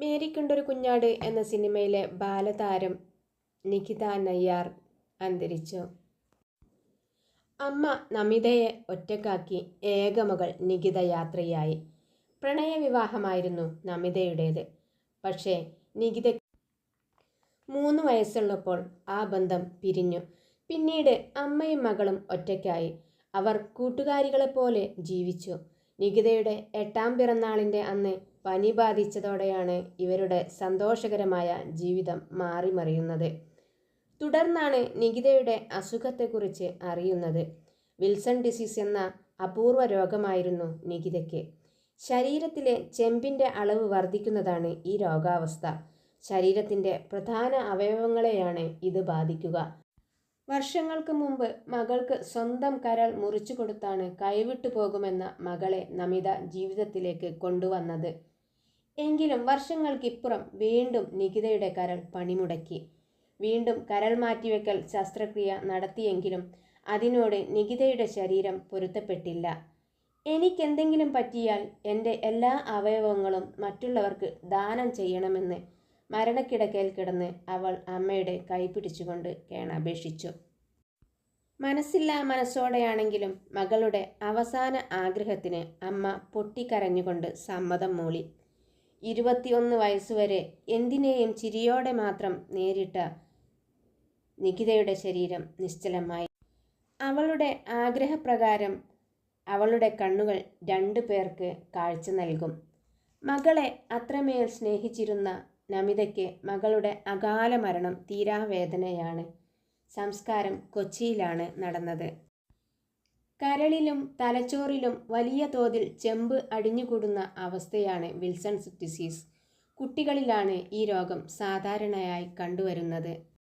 മേരിക്കുണ്ടൊരു കുഞ്ഞാട് എന്ന സിനിമയിലെ ബാലതാരം നിഖിത നയ്യാർ അന്തരിച്ചു. അമ്മ നമിതയെ ഒറ്റക്കാക്കി ഏകമകൾ നിഖിത യാത്രയായി. പ്രണയവിവാഹമായിരുന്നു നമിതയുടേത്. പക്ഷേ നിഖിത മൂന്ന് വയസ്സുള്ളപ്പോൾ ആ ബന്ധം പിരിഞ്ഞു. പിന്നീട് അമ്മയും മകളും ഒറ്റയ്ക്കായി. അവർ കൂട്ടുകാരികളെപ്പോലെ ജീവിച്ചു. നികിതയുടെ എട്ടാം പിറന്നാളിന്റെ അന്ന് പനി ബാധിച്ചതോടെയാണ് ഇവരുടെ സന്തോഷകരമായ ജീവിതം മാറിമറിയുന്നത്. തുടർന്നാണ് നികിതയുടെ അസുഖത്തെക്കുറിച്ച് അറിയുന്നത്. വിൽസൺ ഡിസീസ് എന്ന അപൂർവ രോഗമായിരുന്നു നികിതയ്ക്ക്. ശരീരത്തിലെ ചെമ്പിന്റെ അളവ് വർദ്ധിക്കുന്നതാണ് ഈ രോഗാവസ്ഥ. ശരീരത്തിന്റെ പ്രധാന അവയവങ്ങളെയാണ് ഇത് ബാധിക്കുക. വർഷങ്ങൾക്ക് മുമ്പ് മകൾക്ക് സ്വന്തം കരൾ മുറിച്ചു കൊടുത്താണ് കൈവിട്ടു പോകുമെന്ന മകളെ നമിത ജീവിതത്തിലേക്ക് കൊണ്ടുവന്നത്. എങ്കിലും വർഷങ്ങൾക്കിപ്പുറം വീണ്ടും നികിതയുടെ കരൾ പണിമുടക്കി. വീണ്ടും കരൾ മാറ്റിവെക്കൽ ശസ്ത്രക്രിയ നടത്തിയെങ്കിലും അതിനോട് നികിതയുടെ ശരീരം പൊരുത്തപ്പെട്ടില്ല. എനിക്കെന്തെങ്കിലും പറ്റിയാൽ എന്റെ എല്ലാ അവയവങ്ങളും മറ്റുള്ളവർക്ക് ദാനം ചെയ്യണമെന്ന് മരണക്കിടക്കയിൽ കിടന്ന് അവൾ അമ്മയുടെ കൈപിടിച്ചുകൊണ്ട് കേണപേക്ഷിച്ചു. മനസ്സില്ലാ മനസ്സോടെയാണെങ്കിലും മകളുടെ അവസാന ആഗ്രഹത്തിന് അമ്മ പൊട്ടിക്കരഞ്ഞുകൊണ്ട് സമ്മതം മൂളി. ഇരുപത്തിയൊന്ന് വയസ്സുവരെ എന്തിനേയും ചിരിയോടെ മാത്രം നേരിട്ട നിഖിതയുടെ ശരീരം നിശ്ചലമായി. അവളുടെ ആഗ്രഹപ്രകാരം അവളുടെ കണ്ണുകൾ രണ്ടു പേർക്ക് കാഴ്ച നൽകും. മകളെ അത്രമേൽ സ്നേഹിച്ചിരുന്ന നമിതയ്ക്ക് മകളുടെ അകാല മരണം തീരാവേദനയാണ്. സംസ്കാരം കൊച്ചിയിലാണ് നടന്നത്. കരളിലും തലച്ചോറിലും വലിയ തോതിൽ ചെമ്പ് അടിഞ്ഞുകൂടുന്ന അവസ്ഥയാണ് വിൽസൺസ് ഡിസീസ്. കുട്ടികളിലാണ് ഈ രോഗം സാധാരണയായി കണ്ടുവരുന്നത്.